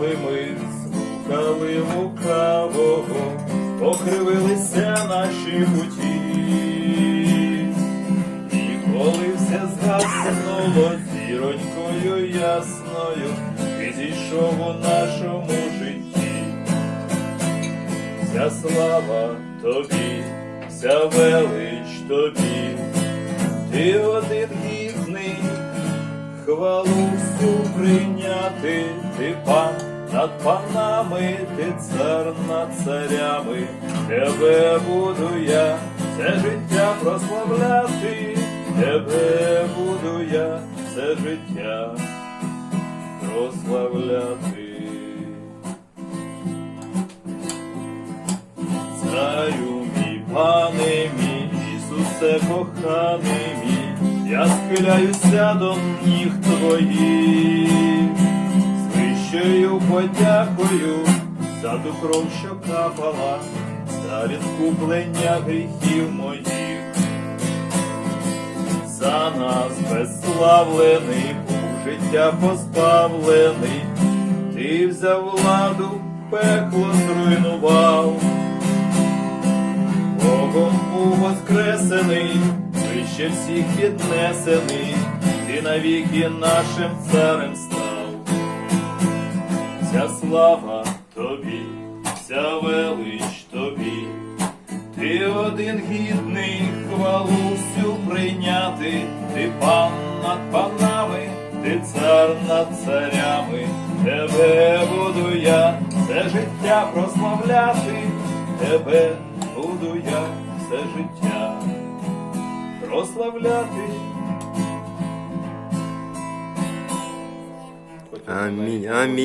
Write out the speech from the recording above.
брехали ми, слухали лукавого, покривилися наші путі. І коли все згаснуло зіронькою ясною, ти у нашому житті. Вся слава тобі, вся велич тобі, ти один гідний, хвалу всю прийняти, ти пан над панами, ти цар над царями, тебе буду я все життя прославляти, тебе буду я все життя прославляти. Царю мій, пане мій, Ісусе коханий мій, я схиляюся до ніг твоїх, з вищою подякою за ту кров, що капала, за відкуплення гріхів моїх. За нас безславлений, був життя позбавлений, ти взяв владу, пекло зруйнував. Богом був воскресений, вище всіх піднесений, ти навіки нашим царем став. Слава тобі, вся велич тобі, ти один гідний хвалу всю прийняти, ти пан над панами, ти цар над царями, тебе буду я все життя прославляти, тебе буду я все життя прославляти. Амінь, амінь.